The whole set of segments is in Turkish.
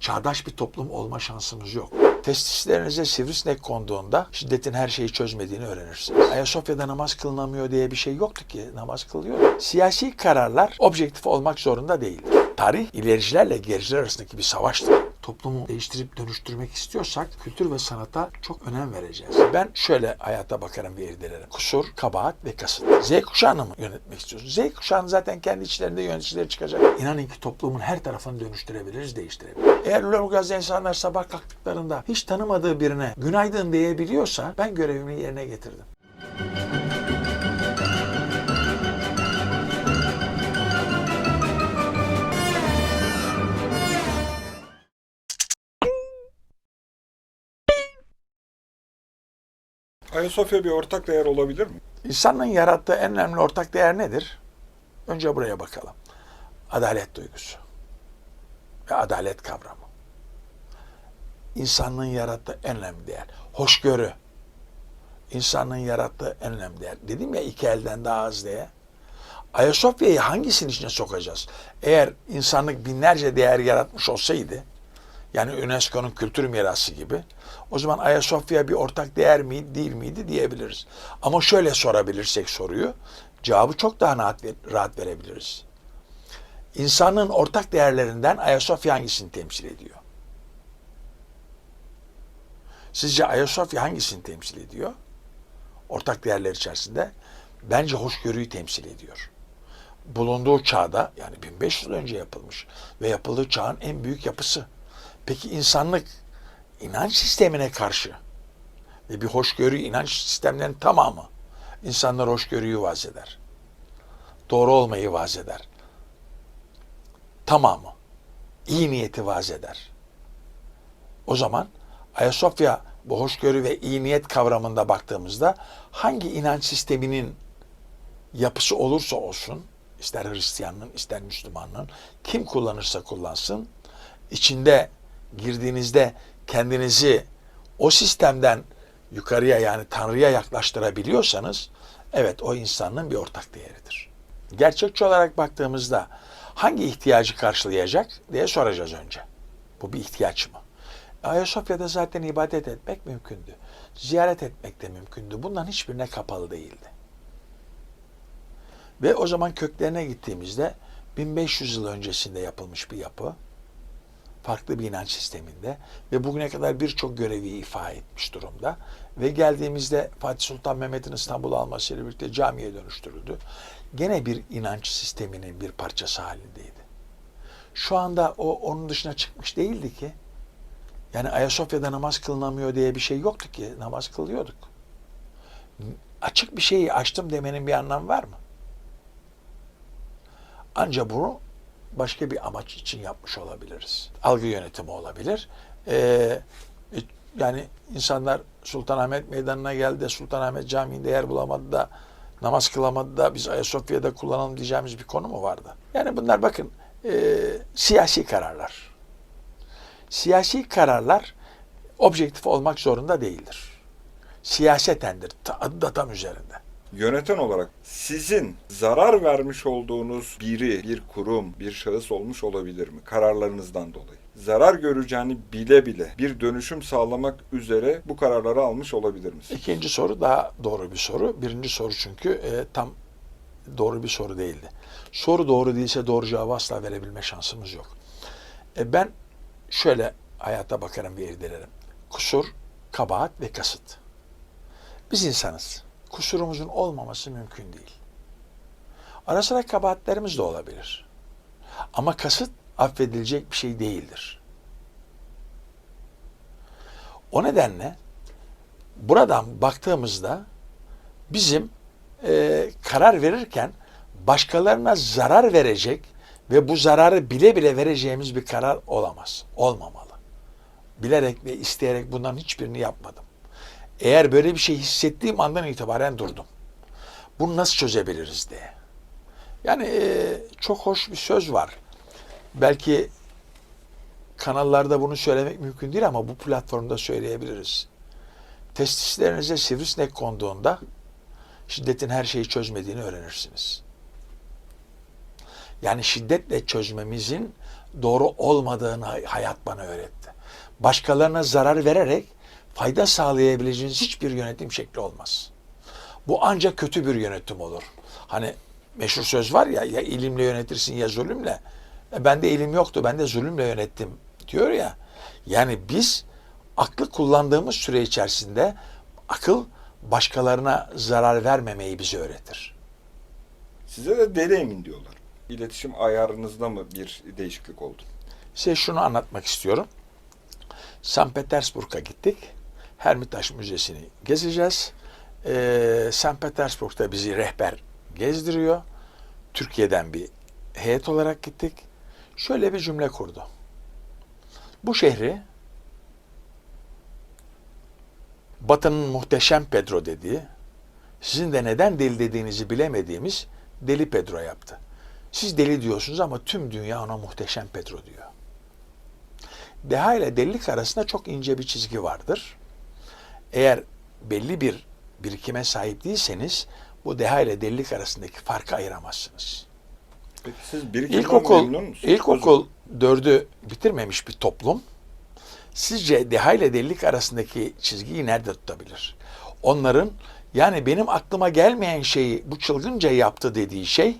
çağdaş bir toplum olma şansımız yok. Testislerinize sivrisinek konduğunda şiddetin her şeyi çözmediğini öğrenirsiniz. Ayasofya'da namaz kılınamıyor diye bir şey yoktu ki. Namaz kılıyor. Siyasi kararlar objektif olmak zorunda değil. Tarih ilericilerle gericiler arasındaki bir savaştır. Toplumu değiştirip dönüştürmek istiyorsak kültür ve sanata çok önem vereceğiz. Ben şöyle hayata bakarım ve irdelerim. Kusur, kabahat ve kasıt. Z kuşağını mı yönetmek istiyorsun? Z kuşağının zaten kendi içlerinde yöneticileri çıkacak. İnanın ki toplumun her tarafını dönüştürebiliriz, değiştirebiliriz. Eğer Lüleburgaz'da insanlar sabah kalktıklarında hiç tanımadığı birine günaydın diyebiliyorsa ben görevimi yerine getirdim. Ayasofya bir ortak değer olabilir mi? İnsanın yarattığı en önemli ortak değer nedir? Önce buraya bakalım. Adalet duygusu ve adalet kavramı. İnsanlığın yarattığı en önemli değer. Hoşgörü. İnsanlığın yarattığı en önemli değer. Dedim ya iki elden daha az diye. Ayasofya'yı hangisinin içine sokacağız? Eğer insanlık binlerce değer yaratmış olsaydı, yani UNESCO'nun kültür mirası gibi, o zaman Ayasofya bir ortak değer miydi, değil miydi diyebiliriz. Ama şöyle sorabilirsek soruyu, cevabı çok daha rahat, rahat verebiliriz. İnsanın ortak değerlerinden Ayasofya hangisini temsil ediyor? Sizce Ayasofya hangisini temsil ediyor? Ortak değerler içerisinde bence hoşgörüyü temsil ediyor. Bulunduğu çağda yani 1500 yıl önce yapılmış ve yapıldığı çağın en büyük yapısı. Peki insanlık inanç sistemine karşı ve bir hoşgörü inanç sistemlerinin tamamı insanlar hoşgörüyü vaz eder. Doğru olmayı vaz eder. Tamamı iyi niyeti vaz eder. O zaman Ayasofya bu hoşgörü ve iyi niyet kavramında baktığımızda hangi inanç sisteminin yapısı olursa olsun, ister Hristiyanlığın, ister Müslümanlığın, kim kullanırsa kullansın, içinde girdiğinizde kendinizi o sistemden yukarıya yani Tanrı'ya yaklaştırabiliyorsanız, evet o insanlığın bir ortak değeridir. Gerçekçi olarak baktığımızda hangi ihtiyacı karşılayacak diye soracağız önce. Bu bir ihtiyaç mı? Ayasofya'da zaten ibadet etmek mümkündü. Ziyaret etmek de mümkündü. Bundan hiçbirine kapalı değildi. Ve o zaman köklerine gittiğimizde 1500 yıl öncesinde yapılmış bir yapı, farklı bir inanç sisteminde ve bugüne kadar birçok görevi ifa etmiş durumda. Ve geldiğimizde Fatih Sultan Mehmet'in İstanbul'u almasıyla birlikte camiye dönüştürüldü. Gene bir inanç sisteminin bir parçası halindeydi. Şu anda o onun dışına çıkmış değildi ki. Yani Ayasofya'da namaz kılınamıyor diye bir şey yoktu ki. Namaz kılıyorduk. Açık bir şeyi açtım demenin bir anlamı var mı? Anca bunu başka bir amaç için yapmış olabiliriz. Algı yönetimi olabilir. Ee, yani insanlar Sultanahmet Meydanı'na geldi de Sultanahmet Camii'nde yer bulamadı da namaz kılamadı da biz Ayasofya'da kullanalım diyeceğimiz bir konu mu vardı? Yani bunlar bakın e, siyasi kararlar. Siyasi kararlar objektif olmak zorunda değildir. Siyasetendir. Adı da tam üzerinde. Yöneten olarak sizin zarar vermiş olduğunuz biri, bir kurum, bir şahıs olmuş olabilir mi? Kararlarınızdan dolayı. Zarar göreceğini bile bile bir dönüşüm sağlamak üzere bu kararları almış olabilir misiniz? İkinci soru daha doğru bir soru. Birinci soru çünkü e, tam doğru bir soru değildi. Soru doğru değilse doğru cevabı asla verebilme şansımız yok. E, ben şöyle hayata bakarım ve irdelerim. Kusur, kabahat ve kasıt. Biz insanız. Kusurumuzun olmaması mümkün değil. Ara sıra kabahatlerimiz de olabilir. Ama kasıt affedilecek bir şey değildir. O nedenle buradan baktığımızda bizim e, karar verirken başkalarına zarar verecek ve bu zararı bile bile vereceğimiz bir karar olamaz, olmamalı. Bilerek ve isteyerek bunların hiçbirini yapmadım. Eğer böyle bir şey hissettiğim andan itibaren durdum. Bunu nasıl çözebiliriz diye. Yani e, çok hoş bir söz var. Belki kanallarda bunu söylemek mümkün değil ama bu platformda söyleyebiliriz. Testislerinize sivrisinek konduğunda şiddetin her şeyi çözmediğini öğrenirsiniz. Yani şiddetle çözmemizin doğru olmadığını hayat bana öğretti. Başkalarına zarar vererek fayda sağlayabileceğiniz hiçbir yönetim şekli olmaz. Bu ancak kötü bir yönetim olur. Hani meşhur söz var ya ya ilimle yönetirsin ya zulümle. E, bende ilim yoktu ben de zulümle yönettim diyor ya. Yani biz aklı kullandığımız süre içerisinde akıl başkalarına zarar vermemeyi bize öğretir. Size de deli emin diyorlar. İletişim ayarınızda mı bir değişiklik oldu? Size şunu anlatmak istiyorum. St. Petersburg'a gittik. Hermitage Müzesi'ni gezeceğiz. Ee, St. Petersburg'da bizi rehber gezdiriyor. Türkiye'den bir heyet olarak gittik. Şöyle bir cümle kurdu. Bu şehri Batı'nın muhteşem Pedro dediği, sizin de neden deli dediğinizi bilemediğimiz deli Pedro yaptı. Siz deli diyorsunuz ama tüm dünya ona muhteşem Pedro diyor. Deha ile delilik arasında çok ince bir çizgi vardır. Eğer belli bir birikime sahip değilseniz bu deha ile delilik arasındaki farkı ayıramazsınız. Peki siz birikimden İlkokul, memnun musunuz? ilkokul dördü bitirmemiş bir toplum sizce deha ile delilik arasındaki çizgiyi nerede tutabilir? Onların yani benim aklıma gelmeyen şeyi bu çılgınca yaptı dediği şey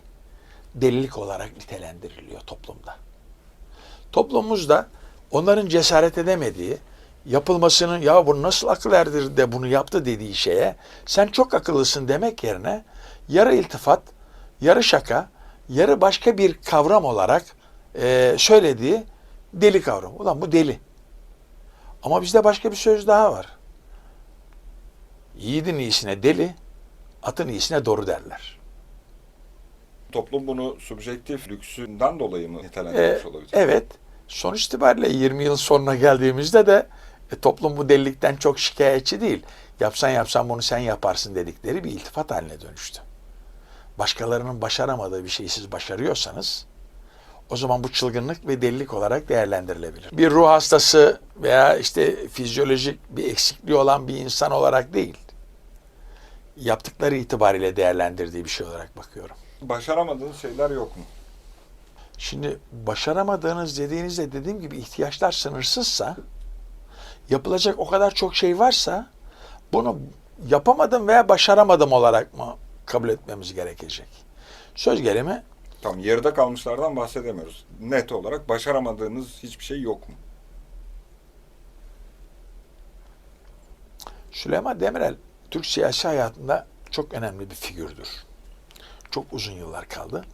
delilik olarak nitelendiriliyor toplumda. Toplumumuzda onların cesaret edemediği, yapılmasının ya bunu nasıl akıl erdir de bunu yaptı dediği şeye sen çok akıllısın demek yerine yarı iltifat, yarı şaka, yarı başka bir kavram olarak eee, söylediği deli kavramı. Ulan bu deli. Ama bizde başka bir söz daha var. Yiğidin iyisine deli, atın iyisine doğru derler. Toplum bunu subjektif lüksünden dolayı mı Ee, nitelendirmiş olabilir? evet. Sonuç itibariyle 20 yıl sonuna geldiğimizde de e, toplum bu delilikten çok şikayetçi değil. Yapsan yapsan bunu sen yaparsın dedikleri bir iltifat haline dönüştü. Başkalarının başaramadığı bir şeyi siz başarıyorsanız o zaman bu çılgınlık ve delilik olarak değerlendirilebilir. Bir ruh hastası veya işte fizyolojik bir eksikliği olan bir insan olarak değil. Yaptıkları itibariyle değerlendirdiği bir şey olarak bakıyorum. Başaramadığınız şeyler yok mu? Şimdi başaramadığınız dediğinizde dediğim gibi ihtiyaçlar sınırsızsa yapılacak o kadar çok şey varsa bunu yapamadım veya başaramadım olarak mı kabul etmemiz gerekecek? Söz gelimi Tam yarıda kalmışlardan bahsedemiyoruz. Net olarak başaramadığınız hiçbir şey yok mu? Süleyman Demirel Türk siyasi hayatında çok önemli bir figürdür. Çok uzun yıllar kaldı.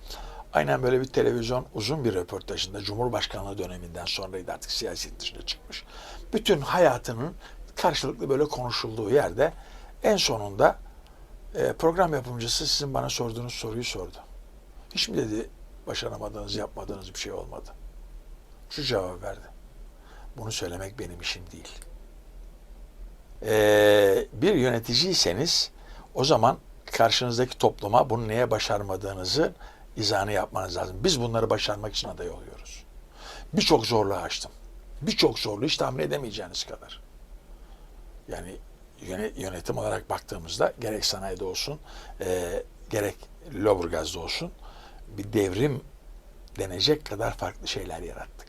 Aynen böyle bir televizyon uzun bir röportajında Cumhurbaşkanlığı döneminden sonraydı artık siyaset dışına çıkmış. Bütün hayatının karşılıklı böyle konuşulduğu yerde en sonunda e, program yapımcısı sizin bana sorduğunuz soruyu sordu. Hiç mi dedi başaramadığınız, yapmadığınız bir şey olmadı? Şu cevap verdi. Bunu söylemek benim işim değil. Ee, bir yöneticiyseniz o zaman karşınızdaki topluma bunu neye başarmadığınızı izahını yapmanız lazım. Biz bunları başarmak için aday oluyoruz. Birçok zorluğu aştım. Birçok zorluğu hiç tahmin edemeyeceğiniz kadar. Yani yöne- yönetim olarak baktığımızda gerek sanayide olsun, e, gerek Lüleburgaz'da olsun bir devrim denecek kadar farklı şeyler yarattık.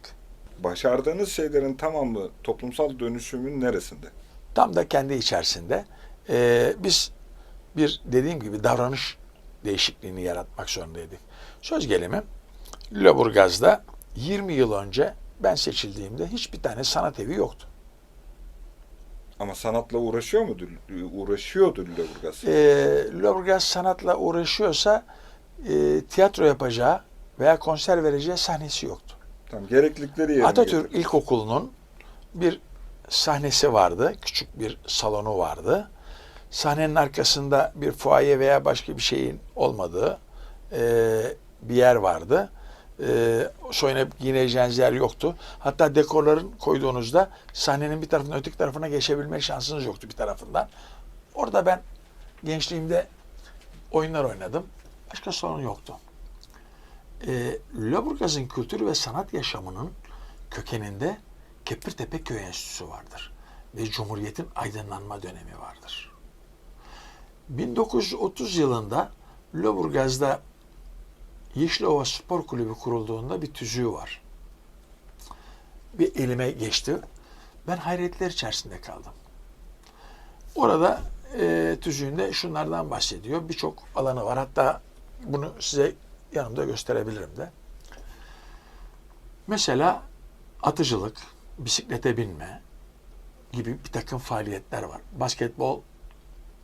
Başardığınız şeylerin tamamı toplumsal dönüşümün neresinde? Tam da kendi içerisinde e, biz bir dediğim gibi davranış değişikliğini yaratmak zorundaydık. Söz gelimi Lüleburgaz'da 20 yıl önce ben seçildiğimde hiçbir tane sanat evi yoktu. Ama sanatla uğraşıyor mu? Uğraşıyordu Lüleburgaz. E, Lüleburgaz sanatla uğraşıyorsa e, tiyatro yapacağı veya konser vereceği sahnesi yoktu. Tam gereklilikleri yerine Atatürk getirdi. İlkokulu'nun bir sahnesi vardı. Küçük bir salonu vardı. Sahnenin arkasında bir fuaye veya başka bir şeyin olmadığı e, bir yer vardı. E, soyunup giyineceğiniz yer yoktu. Hatta dekorların koyduğunuzda sahnenin bir tarafından öteki tarafına geçebilme şansınız yoktu bir tarafından. Orada ben gençliğimde oyunlar oynadım. Başka sorun yoktu. E, Lüleburgaz'ın kültür ve sanat yaşamının kökeninde Kepirtepe Köy Enstitüsü vardır. Ve Cumhuriyet'in aydınlanma dönemi vardır. 1930 yılında Lüleburgaz'da Yeşilova Spor Kulübü kurulduğunda bir tüzüğü var. bir elime geçti. Ben hayretler içerisinde kaldım. Orada e, tüzüğünde şunlardan bahsediyor. Birçok alanı var. Hatta bunu size yanımda gösterebilirim de. Mesela atıcılık, bisiklete binme gibi bir takım faaliyetler var. Basketbol,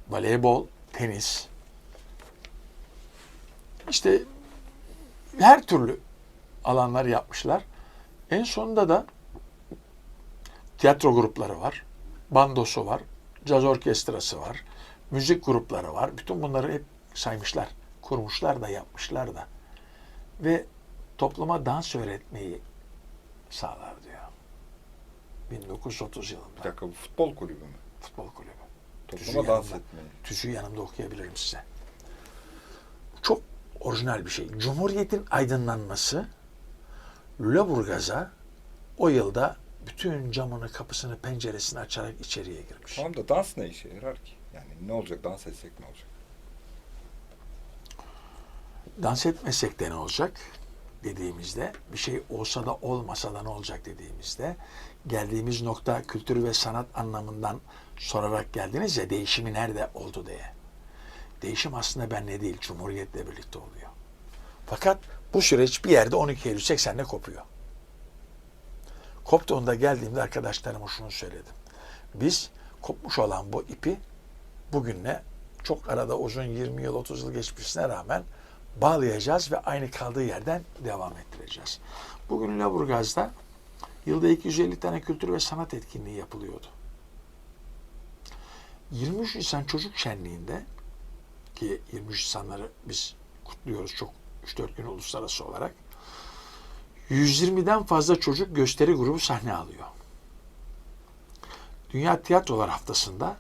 voleybol, tenis. İşte her türlü alanlar yapmışlar. En sonunda da tiyatro grupları var, bandosu var, caz orkestrası var, müzik grupları var. Bütün bunları hep saymışlar, kurmuşlar da yapmışlar da. Ve topluma dans öğretmeyi sağlar diyor. 1930 Bir yılında dakika bu futbol kulübü mü? futbol kulübü. Topluma Tüzüğü dans yanımda. etmeyi. Tüzüğü yanımda okuyabilirim size. Çok orijinal bir şey. Cumhuriyetin aydınlanması Lüleburgaz'a o yılda bütün camını, kapısını, penceresini açarak içeriye girmiş. Tamam da dans ne işe yarar ki? Yani ne olacak dans etsek ne olacak? Dans etmesek de ne olacak dediğimizde, bir şey olsa da olmasa da ne olacak dediğimizde, geldiğimiz nokta kültür ve sanat anlamından sorarak geldiniz ya değişimi nerede oldu diye. Değişim aslında benle değil, Cumhuriyet'le birlikte oluyor. Fakat bu süreç bir yerde 12 Eylül 80'de kopuyor. Koptuğunda geldiğimde arkadaşlarıma şunu söyledim. Biz kopmuş olan bu ipi bugünle çok arada uzun 20 yıl 30 yıl geçmesine rağmen bağlayacağız ve aynı kaldığı yerden devam ettireceğiz. Bugün Lüleburgaz'da yılda 250 tane kültür ve sanat etkinliği yapılıyordu. 23 Nisan Çocuk Şenliği'nde ki 23 Nisanları biz kutluyoruz çok 3-4 gün uluslararası olarak 120'den fazla çocuk gösteri grubu sahne alıyor. Dünya Tiyatrolar Haftası'nda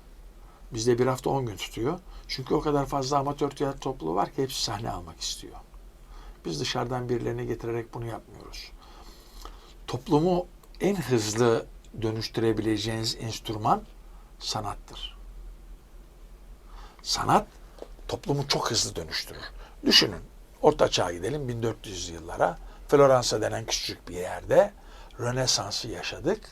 bizde bir hafta 10 gün tutuyor. Çünkü o kadar fazla amatör tiyatro topluluğu var ki hepsi sahne almak istiyor. Biz dışarıdan birilerini getirerek bunu yapmıyoruz. Toplumu en hızlı dönüştürebileceğiniz enstrüman sanattır. Sanat toplumu çok hızlı dönüştürür. Düşünün, Orta Çağ'a gidelim 1400 yıllara. Floransa denen küçük bir yerde Rönesans'ı yaşadık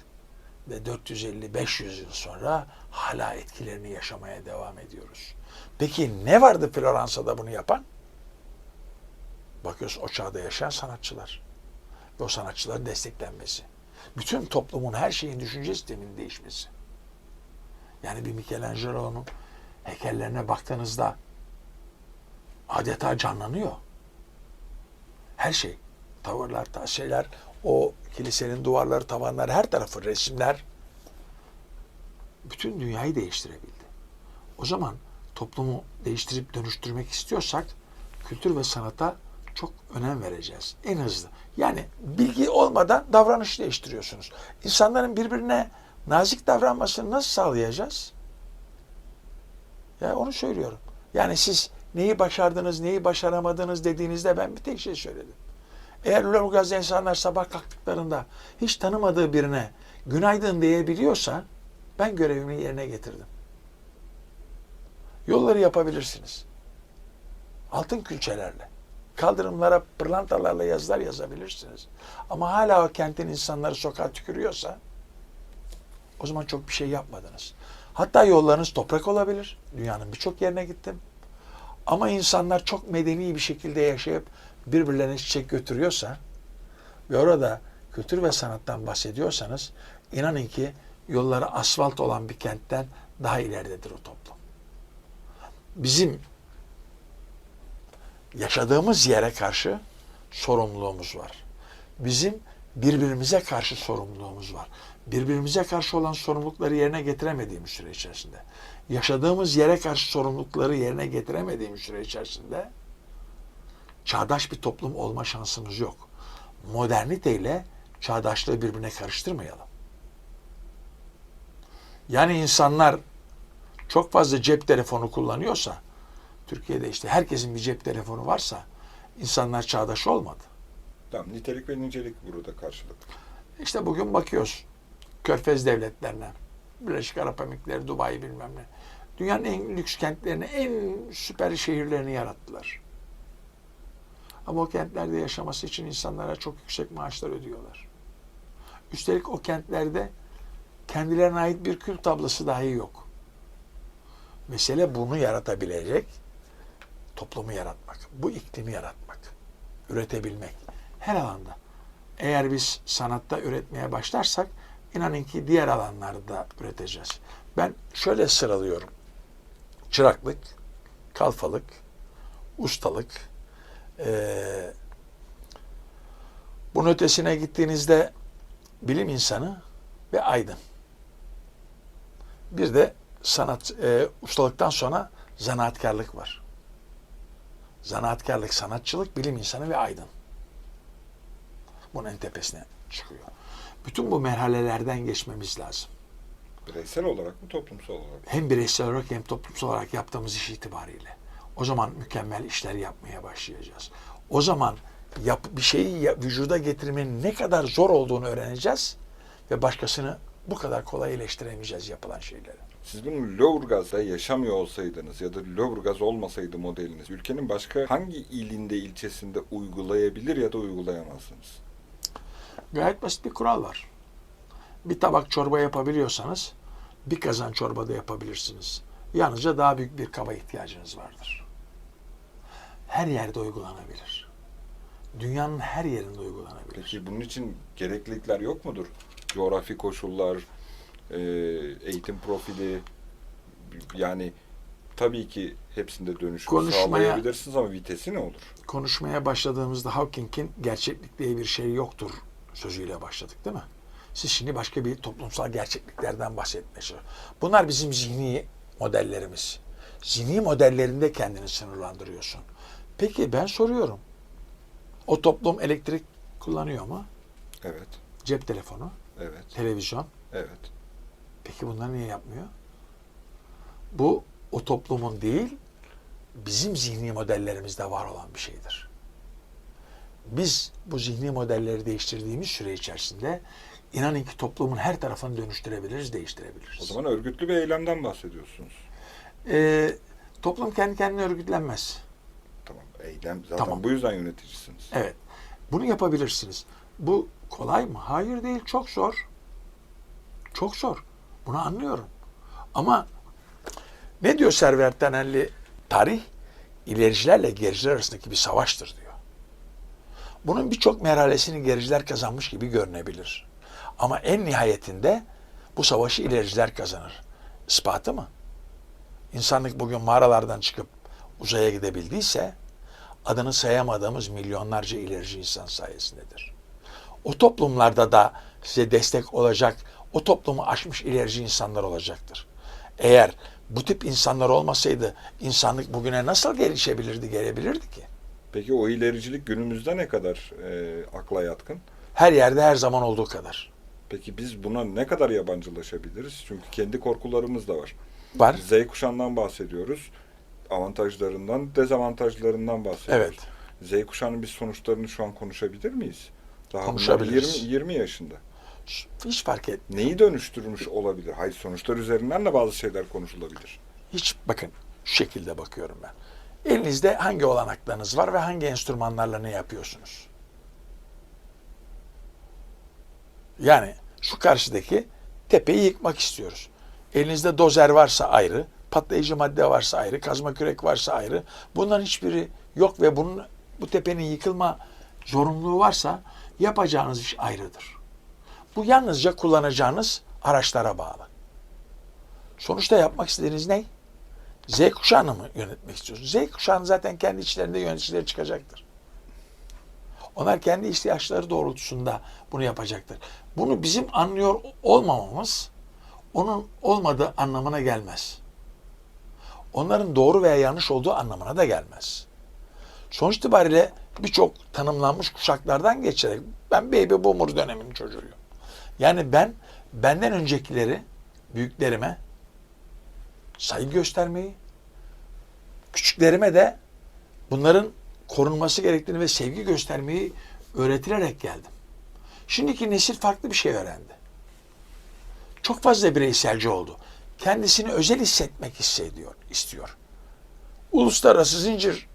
ve 450-500 yıl sonra hala etkilerini yaşamaya devam ediyoruz. Peki ne vardı Floransa'da bunu yapan? Bakıyoruz o çağda yaşayan sanatçılar ve o sanatçıların desteklenmesi. Bütün toplumun her şeyin düşünce sisteminin değişmesi. Yani bir Michelangelo'nun heykellerine baktığınızda adeta canlanıyor. Her şey. Tavırlar, ta- şeyler, o kilisenin duvarları, tavanları, her tarafı resimler bütün dünyayı değiştirebildi. O zaman toplumu değiştirip dönüştürmek istiyorsak kültür ve sanata çok önem vereceğiz. En hızlı. Yani bilgi olmadan davranış değiştiriyorsunuz. İnsanların birbirine nazik davranmasını nasıl sağlayacağız? Ya onu söylüyorum. Yani siz neyi başardınız, neyi başaramadınız dediğinizde ben bir tek şey söyledim. Eğer Lüleburgaz'da insanlar sabah kalktıklarında hiç tanımadığı birine günaydın diyebiliyorsa ben görevimi yerine getirdim. Yolları yapabilirsiniz. Altın külçelerle, kaldırımlara pırlantalarla yazılar yazabilirsiniz. Ama hala o kentin insanları sokağa tükürüyorsa o zaman çok bir şey yapmadınız. Hatta yollarınız toprak olabilir. Dünyanın birçok yerine gittim. Ama insanlar çok medeni bir şekilde yaşayıp birbirlerine çiçek götürüyorsa ve orada kültür ve sanattan bahsediyorsanız inanın ki yolları asfalt olan bir kentten daha ileridedir o toplum. Bizim yaşadığımız yere karşı sorumluluğumuz var. Bizim birbirimize karşı sorumluluğumuz var. Birbirimize karşı olan sorumlulukları yerine getiremediğimiz süre içerisinde, yaşadığımız yere karşı sorumlulukları yerine getiremediğimiz süre içerisinde çağdaş bir toplum olma şansımız yok. Moderniteyle çağdaşlığı birbirine karıştırmayalım. Yani insanlar çok fazla cep telefonu kullanıyorsa, Türkiye'de işte herkesin bir cep telefonu varsa insanlar çağdaş olmadı. Tamam nitelik ve nicelik burada karşılık. İşte bugün bakıyoruz Körfez devletlerine, Birleşik Arap Emirlikleri, Dubai bilmem ne. Dünyanın en lüks kentlerini, en süper şehirlerini yarattılar. Ama o kentlerde yaşaması için insanlara çok yüksek maaşlar ödüyorlar. Üstelik o kentlerde kendilerine ait bir kült tablası dahi yok. Mesele bunu yaratabilecek toplumu yaratmak, bu iklimi yaratmak, üretebilmek her alanda. Eğer biz sanatta üretmeye başlarsak inanın ki diğer alanlarda üreteceğiz. Ben şöyle sıralıyorum. Çıraklık, kalfalık, ustalık, eee bunun ötesine gittiğinizde bilim insanı ve aydın. Bir de sanat, e, ustalıktan sonra zanaatkarlık var. Zanaatkarlık, sanatçılık, bilim insanı ve aydın. Bunun en tepesine çıkıyor. Bütün bu merhalelerden geçmemiz lazım. Bireysel olarak mı toplumsal olarak? Hem bireysel olarak hem toplumsal olarak yaptığımız iş itibariyle. O zaman mükemmel işler yapmaya başlayacağız. O zaman yap, bir şeyi ya- vücuda getirmenin ne kadar zor olduğunu öğreneceğiz ve başkasını bu kadar kolay eleştiremeyeceğiz yapılan şeyleri. Siz bunu Lüleburgaz'da yaşamıyor olsaydınız ya da Lüleburgaz olmasaydı modeliniz, ülkenin başka hangi ilinde, ilçesinde uygulayabilir ya da uygulayamazsınız? Gayet basit bir kural var. Bir tabak çorba yapabiliyorsanız bir kazan çorba da yapabilirsiniz. Yalnızca daha büyük bir kaba ihtiyacınız vardır. Her yerde uygulanabilir. Dünyanın her yerinde uygulanabilir. Peki bunun için gereklilikler yok mudur? Coğrafi koşullar, e, eğitim profili, yani tabii ki hepsinde dönüşüm Konuşmaya- sağlayabilirsiniz ama vitesi ne olur? konuşmaya başladığımızda Hawking'in gerçeklik diye bir şey yoktur sözüyle başladık değil mi? Siz şimdi başka bir toplumsal gerçekliklerden çalışıyorsunuz. Bunlar bizim zihni modellerimiz. Zihni modellerinde kendini sınırlandırıyorsun. Peki ben soruyorum. O toplum elektrik kullanıyor mu? Evet, Cep telefonu, evet, televizyon. evet. Peki bunları niye yapmıyor? Bu o toplumun değil, bizim zihni modellerimizde var olan bir şeydir. Biz bu zihni modelleri değiştirdiğimiz süre içerisinde inanın ki toplumun her tarafını dönüştürebiliriz, değiştirebiliriz. O zaman örgütlü bir eylemden bahsediyorsunuz. Ee, toplum kendi kendine örgütlenmez. Tamam, eylem zaten Tamam. bu yüzden yöneticisiniz. Evet. Bunu yapabilirsiniz. Bu kolay mı? Hayır değil. Çok zor. Çok zor. Bunu anlıyorum. Ama ne diyor Server Tenelli? Tarih ilericilerle gericiler arasındaki bir savaştır diyor. Bunun birçok merhalesini gericiler kazanmış gibi görünebilir. Ama en nihayetinde bu savaşı ilericiler kazanır. İspatı mı? İnsanlık bugün mağaralardan çıkıp uzaya gidebildiyse adını sayamadığımız milyonlarca ilerici insan sayesindedir. O toplumlarda da size destek olacak, o toplumu aşmış ilerici insanlar olacaktır. Eğer bu tip insanlar olmasaydı insanlık bugüne nasıl gelişebilirdi, gelebilirdi ki? Peki o ilericilik günümüzde ne kadar e, akla yatkın? Her yerde her zaman olduğu kadar. Peki biz buna ne kadar yabancılaşabiliriz? Çünkü kendi korkularımız da var. Var. Z kuşağından bahsediyoruz. Avantajlarından, dezavantajlarından bahsediyoruz. Z kuşağının biz sonuçlarını şu an konuşabilir miyiz? Daha Konuşabiliriz. 20, 20 yaşında. Hiç fark et. Neyi dönüştürmüş olabilir? Hayır sonuçlar üzerinden de bazı şeyler konuşulabilir. Hiç bakın şu şekilde bakıyorum ben. Elinizde hangi olanaklarınız var ve hangi enstrümanlarla ne yapıyorsunuz? Yani şu karşıdaki tepeyi yıkmak istiyoruz. Elinizde dozer varsa ayrı, patlayıcı madde varsa ayrı, kazma kürek varsa ayrı. Bunların hiçbiri yok ve bunun bu tepenin yıkılma zorunluluğu varsa yapacağınız iş ayrıdır. Bu yalnızca kullanacağınız araçlara bağlı. Sonuçta yapmak istediğiniz ne? Z kuşağını mı yönetmek istiyorsunuz? Z kuşağının zaten kendi içlerinde yöneticileri çıkacaktır. Onlar kendi ihtiyaçları doğrultusunda bunu yapacaktır. Bunu bizim anlıyor olmamamız onun olmadığı anlamına gelmez. Onların doğru veya yanlış olduğu anlamına da gelmez. Sonuç itibariyle birçok tanımlanmış kuşaklardan geçerek ben baby boomer döneminin çocuğuyum. Yani ben benden öncekileri büyüklerime saygı göstermeyi, küçüklerime de bunların korunması gerektiğini ve sevgi göstermeyi öğretilerek geldim. Şimdiki nesil farklı bir şey öğrendi. Çok fazla bireyselci oldu. Kendisini özel hissetmek hissediyor, istiyor. Uluslararası zincir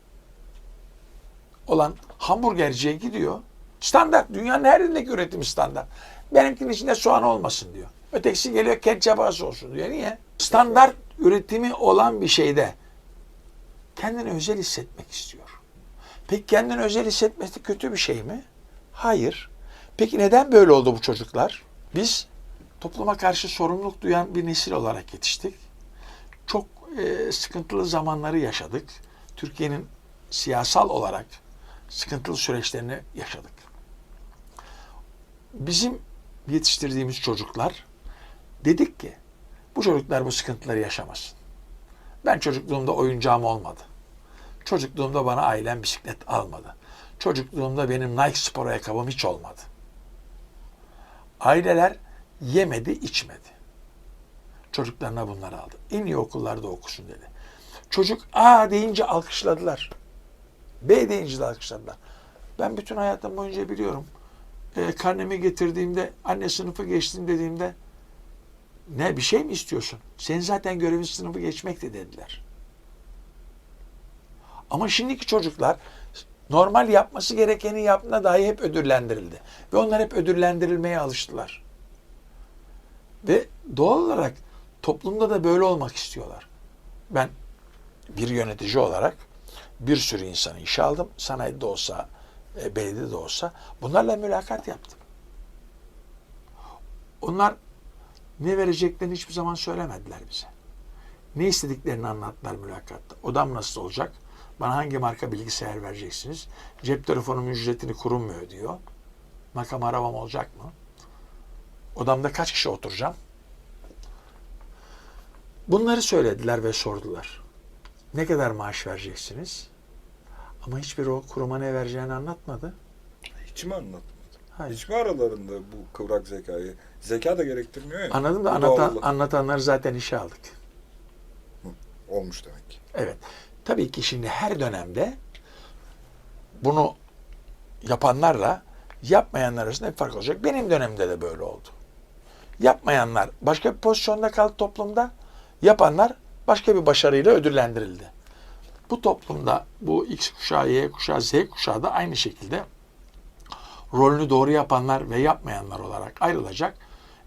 olan hamburgerciye gidiyor. Standart. Dünyanın her yerindeki üretim standart. Benimkinin içinde soğan olmasın diyor. Ötekisi geliyor ketçap olsun diyor. Niye? Standart üretimi olan bir şeyde kendini özel hissetmek istiyor. Peki kendini özel hissetmesi kötü bir şey mi? Hayır. Peki neden böyle oldu bu çocuklar? Biz topluma karşı sorumluluk duyan bir nesil olarak yetiştik. Çok e, sıkıntılı zamanları yaşadık. Türkiye'nin siyasal olarak sıkıntılı süreçlerini yaşadık. Bizim yetiştirdiğimiz çocuklar dedik ki bu çocuklar bu sıkıntıları yaşamasın. Ben çocukluğumda oyuncağım olmadı. Çocukluğumda bana ailem bisiklet almadı. Çocukluğumda benim Nike spor ayakkabım hiç olmadı. Aileler yemedi, içmedi. Çocuklarına bunları aldı. En iyi okullarda okusun dedi. Çocuk A deyince alkışladılar. B deyince de alkışladılar. Ben bütün hayatım boyunca biliyorum. E, karnemi getirdiğimde, anne sınıfı geçtim dediğimde ne bir şey mi istiyorsun? Senin zaten görevin sınıfı geçmekti dediler. Ama şimdiki çocuklar normal yapması gerekeni yaptığında dahi hep ödüllendirildi. Ve onlar hep ödüllendirilmeye alıştılar. Ve doğal olarak toplumda da böyle olmak istiyorlar. Ben bir yönetici olarak bir sürü insanı işe aldım. Sanayide olsa, e, belediyede de olsa bunlarla mülakat yaptım. Onlar ne vereceklerini hiçbir zaman söylemediler bize. Ne istediklerini anlattılar mülakatta. Odam nasıl olacak? Bana hangi marka bilgisayar vereceksiniz? Cep telefonumun ücretini kurum mu ödüyor? Makam arabam olacak mı? Odamda kaç kişi oturacağım? Bunları söylediler ve sordular. Ne kadar maaş vereceksiniz? Ama hiçbir o kuruma ne vereceğini anlatmadı. Hiç mi anlatmadı? Hayır. Hiç mi aralarında bu kıvrak zekayı? Zeka da gerektirmiyor ya. Anladım da anlatan, anlatanları zaten işe aldık. Olmuş demek ki. Evet. Tabii ki şimdi her dönemde bunu yapanlarla yapmayanlar arasında bir fark olacak. Benim dönemimde de böyle oldu. Yapmayanlar başka bir pozisyonda kaldı toplumda. Yapanlar başka bir başarıyla ödüllendirildi. Bu toplumda bu X kuşağı, Y kuşağı, Z kuşağı da aynı şekilde rolünü doğru yapanlar ve yapmayanlar olarak ayrılacak.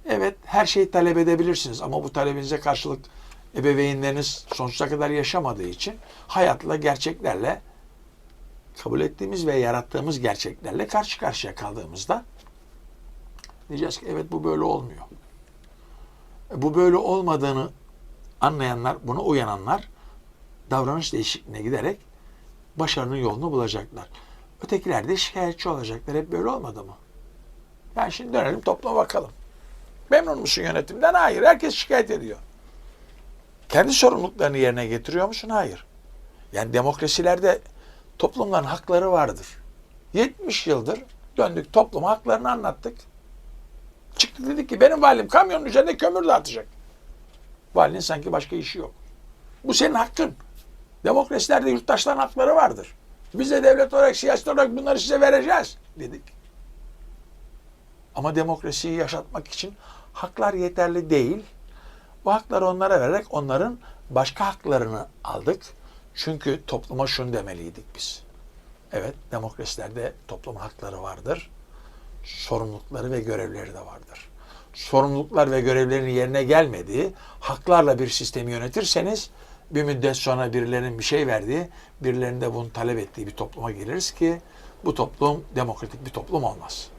Evet her şeyi talep edebilirsiniz ama bu talebinize karşılık ebeveynleriniz sonsuza kadar yaşamadığı için hayatla, gerçeklerle kabul ettiğimiz ve yarattığımız gerçeklerle karşı karşıya kaldığımızda diyeceğiz ki evet bu böyle olmuyor. E, Bu böyle olmadığını anlayanlar, buna uyananlar davranış değişikliğine giderek başarının yolunu bulacaklar. Ötekiler de şikayetçi olacaklar. Hep böyle olmadı mı? Yani şimdi dönelim topluma bakalım. Memnun musun yönetimden? Hayır. Herkes şikayet ediyor. Kendi sorumluluklarını yerine getiriyor musun? Hayır. Yani demokrasilerde toplumların hakları vardır. 70 yıldır döndük topluma haklarını anlattık. Çıktı dedik ki benim valim kamyonun üzerinde kömür dağıtacak. Valinin sanki başka işi yok. Bu senin hakkın. Demokrasilerde yurttaşların hakları vardır. Biz de devlet olarak, siyasi olarak bunları size vereceğiz dedik. Ama demokrasiyi yaşatmak için haklar yeterli değil. Bu hakları onlara vererek onların başka haklarını aldık. Çünkü topluma şunu demeliydik biz. Evet, demokrasilerde toplum hakları vardır. Sorumlulukları ve görevleri de vardır. Sorumluluklar ve görevlerin yerine gelmediği, haklarla bir sistemi yönetirseniz bir müddet sonra birilerinin bir şey verdiği, birilerinin de bunu talep ettiği bir topluma geliriz ki bu toplum demokratik bir toplum olmaz.